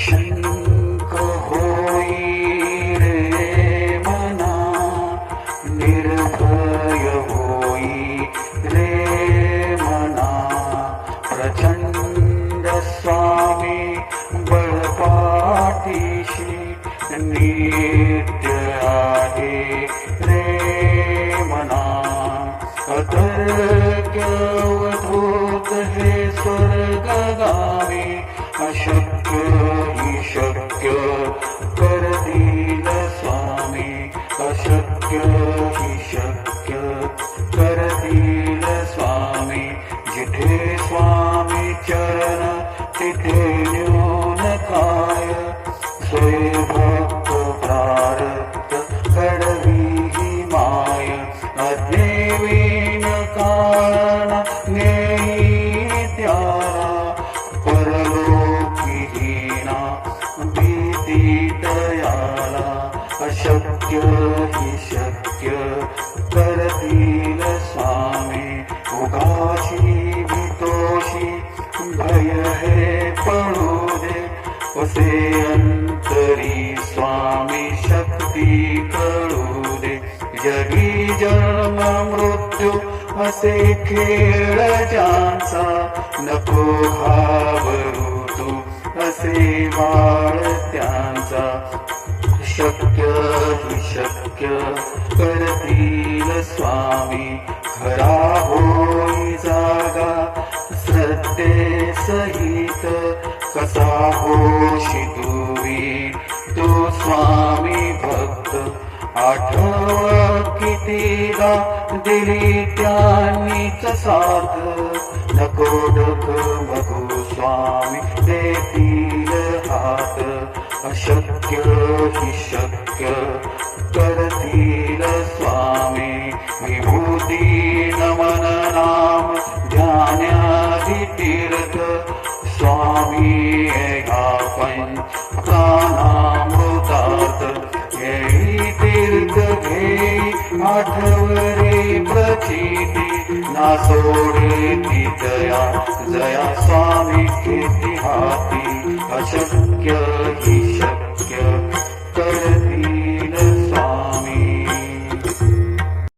शंक होई रे मना निर्भय होई रे मना प्रचंड स्वामी बळपाठीशी नित्य आहे रे मना अतर्क्यवधूत हे स्वर्गगामी अशक्य शक्य ही शक्य करतील स्वामी जिथे स्वामी चरण तिथे शक्य हि शक्य. करतील स्वामी उगाशी भीतोशी भय हे पळू दे. असे अंतरी स्वामी शक्ती कळू दे. जगी जन्म मृत्यू असे खेळ ज्यांचा नको हा शक्य शक्य करतील स्वामी खरा होई जागा. श्रद्धे सहित कसा होशी तुवी तो स्वामी भक्त आठव कितीदा दिली त्यांनीच साथ नको डक बघू स्वामी देतील हात. अशक्य शक्य करतील स्वामी विभूती नमन नाम ध्यानाधि तीर्थ स्वामी ह्या पंचानामृतात येई तीर्थ घेई आठवरे प्रचिती। ना सोडे ती जया जया स्वामी किती हाती अशक्य ही